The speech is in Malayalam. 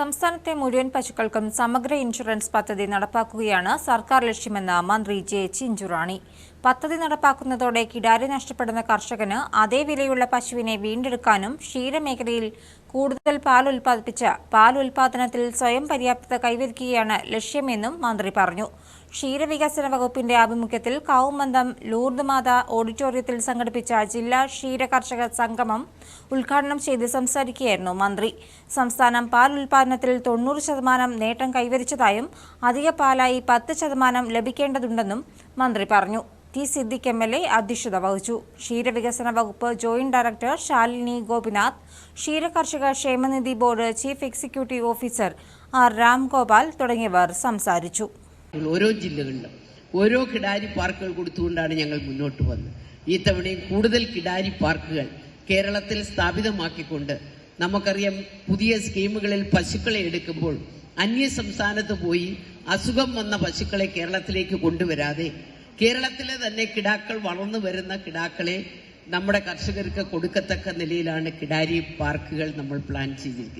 സംസ്ഥാനത്തെ മുഴുവൻ പശുക്കൾക്കും സമഗ്ര ഇൻഷുറൻസ് പദ്ധതി നടപ്പാക്കുകയാണ് സർക്കാർ ലക്ഷ്യമെന്ന് മന്ത്രി ജെ ചിഞ്ചുറാണി. പദ്ധതി നടപ്പാക്കുന്നതോടെ കിടാരി നഷ്ടപ്പെടുന്ന കർഷകന് അതേ വിലയുള്ള പശുവിനെ വീണ്ടെടുക്കാനും ക്ഷീരമേഖലയിൽ കൂടുതൽ പാൽ ഉൽപ്പാദിപ്പിച്ച് പാൽ ഉൽപ്പാദനത്തിൽ സ്വയം പര്യാപ്തത കൈവരിക്കുകയാണ് ലക്ഷ്യമെന്നും മന്ത്രി പറഞ്ഞു. ക്ഷീരവികസന വകുപ്പിന്റെ ആഭിമുഖ്യത്തിൽ കാവുമന്ദം ലൂർദ് മാത ഓഡിറ്റോറിയത്തിൽ സംഘടിപ്പിച്ച ജില്ലാ ക്ഷീര കർഷക സംഗമം ഉദ്ഘാടനം ചെയ്ത് സംസാരിക്കുകയായിരുന്നു മന്ത്രി. സംസ്ഥാനം പാൽ ഉൽപ്പാദനത്തിൽ തൊണ്ണൂറ് ശതമാനം നേട്ടം കൈവരിച്ചതായും അധിക പാലായി പത്ത് ശതമാനം ലഭിക്കേണ്ടതുണ്ടെന്നും മന്ത്രി പറഞ്ഞു. T Siddique M L A അധ്യക്ഷത വഹിച്ചു. ക്ഷീരവികസന വകുപ്പ് ജോയിന്റ് ഡയറക്ടർ ശാലിനി ഗോപിനാഥ് ക്ഷീരകർഷക ക്ഷേമനിധി board chief executive officer R Ramgopal തുടങ്ങിയവർ സംസാരിച്ചു. ഓരോ ജില്ലകളിലും ഓരോ കിടാരി പാർക്കുകൾ കൊടുത്തുകൊണ്ടാണ് ഞങ്ങൾ മുന്നോട്ട് വന്നത്. ഈ തവണയും കൂടുതൽ കിടാരി പാർക്കുകൾ കേരളത്തിൽ സ്ഥാപിതമാക്കിക്കൊണ്ട് നമുക്കറിയാം പുതിയ സ്കീമുകളിൽ പശുക്കളെ എടുക്കുമ്പോൾ അന്യ സംസ്ഥാനത്ത് പോയി അസുഖം വന്ന പശുക്കളെ കേരളത്തിലേക്ക് കൊണ്ടുവരാതെ കേരളത്തിലെ തന്നെ കിടാക്കൾ വളർന്നു വരുന്ന കിടാക്കളെ നമ്മുടെ കർഷകർക്ക് കൊടുക്കത്തക്ക നിലയിലാണ് കിടാരി പാർക്കുകൾ നമ്മൾ പ്ലാൻ ചെയ്തിരിക്കുന്നത്.